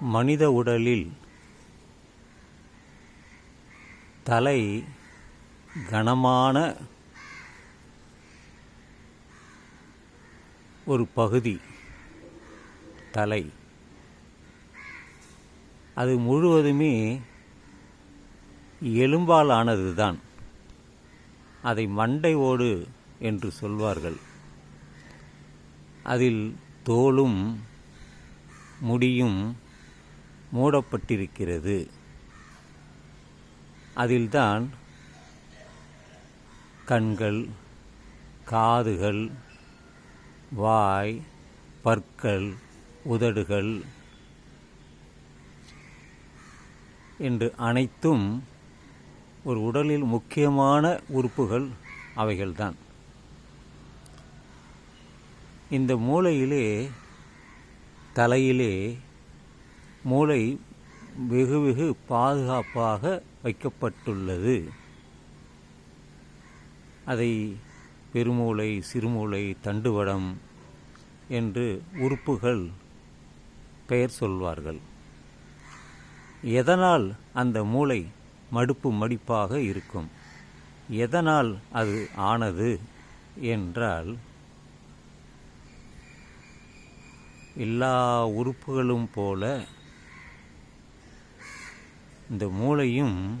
மனித உடலில் தலை கனமான ஒரு பகுதி தலை. அது முழுவதுமே எலும்பால் ஆனதுதான் அதை மண்டை ஓடு என்று சொல்வார்கள். அதில் தோலும் முடியும் மூடப்பட்டிருக்கிறது. அதில்தான் கண்கள் காதுகள் வாய் பற்கள் உதடுகள் என்று அனைத்தும் ஒரு உடலில் முக்கியமான உறுப்புகள் அவைகள்தான். இந்த மூளையிலே தலையிலே மூளை வெகு வெகு பாதுகாப்பாக வைக்கப்பட்டுள்ளது. அதை பெருமூளை சிறுமூளை தண்டுவடம் என்று உறுப்புகள் பெயர் சொல்வார்கள். எதனால் அந்த மூளை மடுப்பு மடிப்பாக இருக்கும்? எதனால் அது ஆனது என்றால் எல்லா உறுப்புகளும் போல இந்த மூளையும்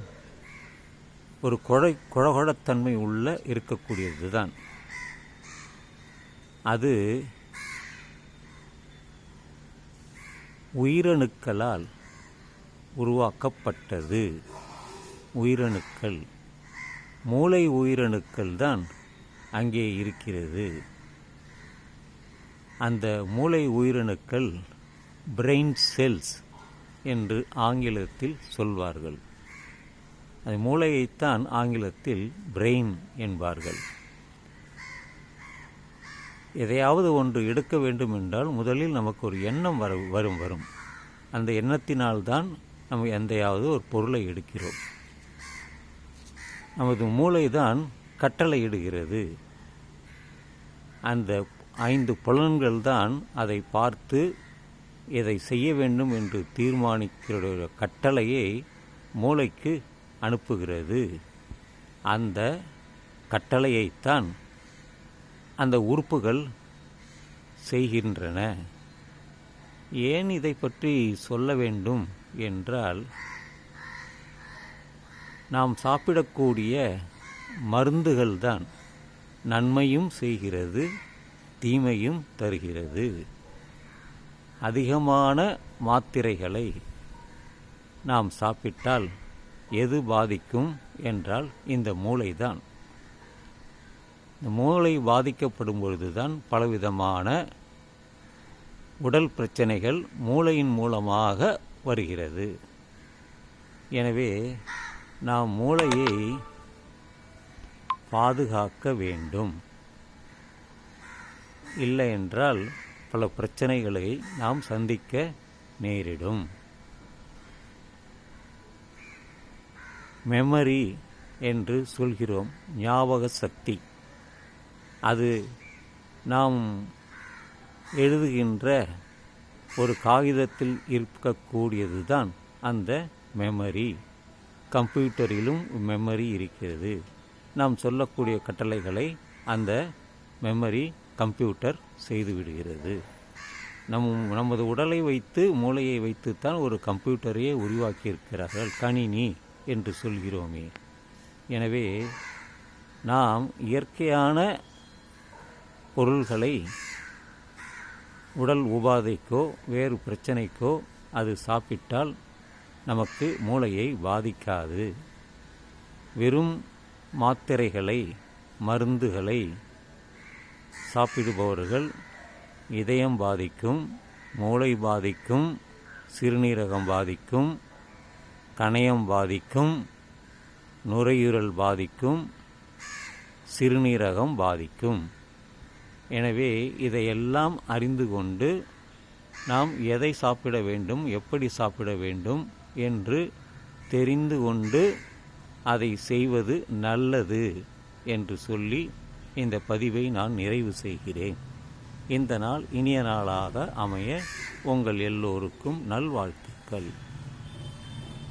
ஒரு கொழை குழகுழத்தன்மை உள்ள இருக்கக்கூடியது தான் அது உயிரணுக்களால் உருவாக்கப்பட்டது. உயிரணுக்கள். மூளை உயிரணுக்கள் தான் அங்கே இருக்கிறது. அந்த மூளை உயிரணுக்கள் பிரெயின் செல்ஸ் என்று ஆங்கிலத்தில் சொல்வார்கள். அது மூளையைத்தான் ஆங்கிலத்தில் பிரெயின் என்பார்கள். எதையாவது ஒன்று எடுக்க வேண்டும் என்றால் முதலில் நமக்கு ஒரு எண்ணம் வர வரும் வரும். அந்த எண்ணத்தினால்தான் நம்ம எந்தையாவது ஒரு பொருளை எடுக்கிறோம். நமது மூளை தான் கட்டளை இடுகிறது. அந்த ஐந்து புலன்கள் தான் அதை பார்த்து இதை செய்ய வேண்டும் என்று தீர்மானிக்கிற கட்டளையை மூளைக்கு அனுப்புகிறது. அந்த கட்டளையைத்தான் அந்த உறுப்புகள் செய்கின்றன. ஏன் இதை பற்றி சொல்ல வேண்டும் என்றால் நாம் சாப்பிடக்கூடிய மருந்துகள்தான் நன்மையும் செய்கிறது தீமையும் தருகிறது. அதிகமான மாத்திரைகளை நாம் சாப்பிட்டால் எது பாதிக்கும் என்றால் இந்த மூளைதான். இந்த மூளை பாதிக்கப்படும் பொழுதுதான் பலவிதமான உடல் பிரச்சனைகள் மூளையின் மூலமாக வருகிறது. எனவே நாம் மூளையை பாதுகாக்க வேண்டும். இல்லை என்றால் பல பிரச்சனைகளை நாம் சந்திக்க நேரிடும். மெமரி என்று சொல்கிறோம் ஞாபக சக்தி. அது நாம் எழுதுகின்ற ஒரு காகிதத்தில் இருக்கக்கூடியது தான் அந்த மெமரி கம்ப்யூட்டரிலும் மெமரி இருக்கிறது. நாம் சொல்லக்கூடிய கட்டளைகளை அந்த மெமரி கம்ப்யூட்டர் செய்துவிடுகிறது நம் நமது உடலை வைத்து மூளையை வைத்துத்தான் ஒரு கம்ப்யூட்டரையே உருவாக்கியிருக்கிறார்கள் கணினி என்று சொல்கிறோமே. எனவே நாம் இயற்கையான பொருள்களை உடல் உபாதைக்கோ வேறு பிரச்சனைக்கோ அது சாப்பிட்டால் நமக்கு மூளையை பாதிக்காது. வெறும் மாத்திரைகளை மருந்துகளை சாப்பிடுபவர்கள் இதயம் பாதிக்கும் மூளை பாதிக்கும் சிறுநீரகம் பாதிக்கும் கணையம் பாதிக்கும் நுரையீரல் பாதிக்கும் சிறுநீரகம் பாதிக்கும். எனவே இதையெல்லாம் அறிந்து கொண்டு நாம் எதை சாப்பிட வேண்டும் எப்படி சாப்பிட வேண்டும் என்று தெரிந்து கொண்டு அதை செய்வது நல்லது என்று சொல்லி இந்த பதிவை நான் நிறைவு செய்கிறேன். இந்த நாள் இனிய நாளாக அமைய உங்கள் எல்லோருக்கும் நல்வாழ்த்துக்கள்.